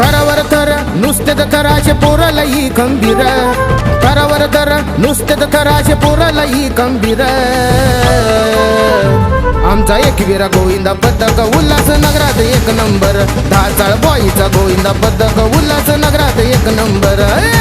थरावर थर नुसते थराचे पोरलई खंबीर. थरावर थर नुसते थराचे पोरलई खंबीर. आमचा एकवीरा गोविंदा पथक उल्हास नगरात एक नंबर. ढाचाळ बॉईचा गोविंदा पथक उल्हास नगरात एक नंबर.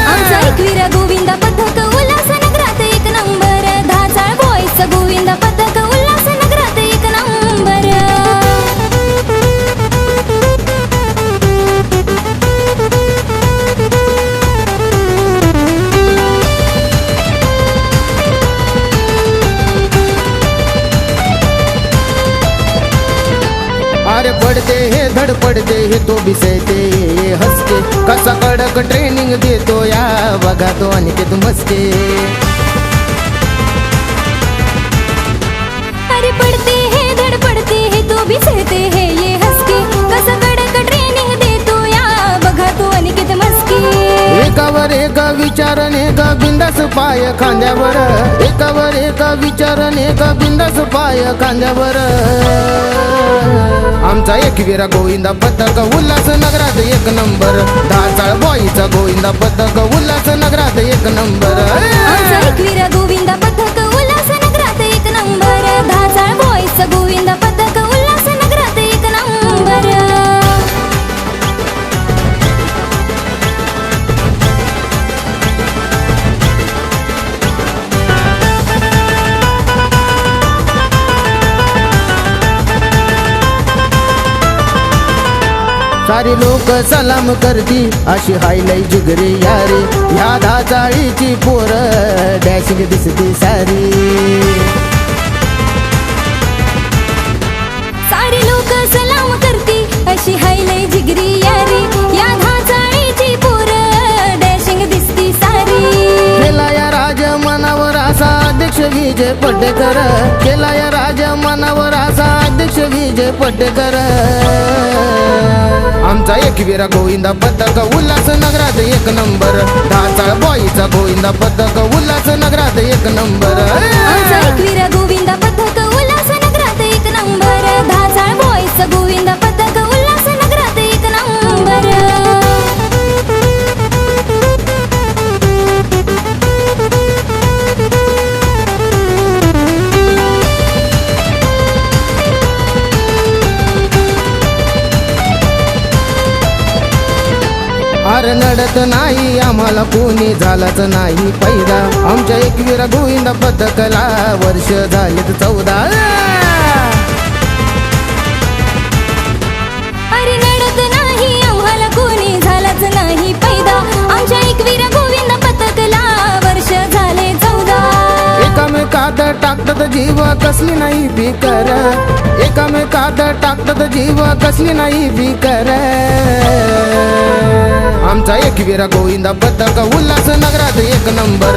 अरे पडते हे धड पडते हे तो बिसते ये हसके कसा कडक ट्रेनिंग देतो या बघा तो अनिकेत मस्के अरे पडते हे धड पडते हे तो हे ये हसके कसं कडक ट्रेनिंग देतो या बघा तो अनिकेत मस्के एकावर एक विचारन एक बिंदास पाय खांद्यावर. एकावर एक विचारन एक बिंदास पाय खांद्यावर. आमचा एकवीरा गोविंदा पथक उल्हास नगरात एक नंबर. ढाचाळ बॉईचा गोविंदा पथक उल्हास नगरात एक नंबर. सारी लोक सलाम करती. अशी हायलाई जिगरी यारी. ह्या धाचाळीची पोर डॅशिंग दिसती सारी. सारे लोक सलाम करते. अशी जिगरी यारी. या धाचाळीची पोर डॅशिंग दिसती सारी. केला या राज मनावर असा अध्यक्ष विजय पटेकर केला या राज मनावर असा अध्यक्ष विजय पटेकर आमचा एकवीरा गोविंदा पथक उल्हास नगरात एक नंबर. ढाचाळ बॉईचा गोविंदा पथक उल्हास नगरात एक नंबर. अरे नडत नाही आम्हाला कोणी झालाच नाही पैदा. आमच्या एकवीरा गोविंदा पथकला वर्ष झालेत चौदा. अरे नडत नाही आम्हाला कोणी झालाच नाही पैदा. आमच्या एकविरा गोविंद पथकला वर्ष झाले चौदा. एकामेकात टाकतात जीव कसली नाही बिकर एकामेकात टाकतात जीव कसली नाही बिकर आमचा एकवीरा गोविंदा पथक उल्हास नगरात एक नंबर.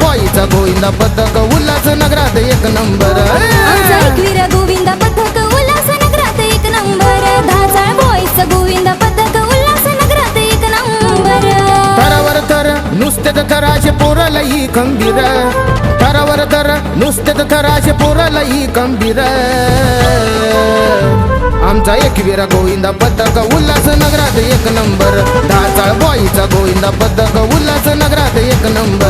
बॉईचा गोविंदा पथक उल्हास नगरात एक नंबर. एकविरा गोविंद पथक एक नंबर. गोविंद पथक उल्हासनगरात एक नंबर. थरावर थर नुसते थराचे पोरलई खंबीर. थरावर थर नुसते थराचे पोरलई खंबीर. आमचा एकवीरा गोविंदा पथक उल्हास नगरात एक नंबर. ढाचाळ बॉईचा गोविंदा पथक उल्हास नगरात एक नंबर.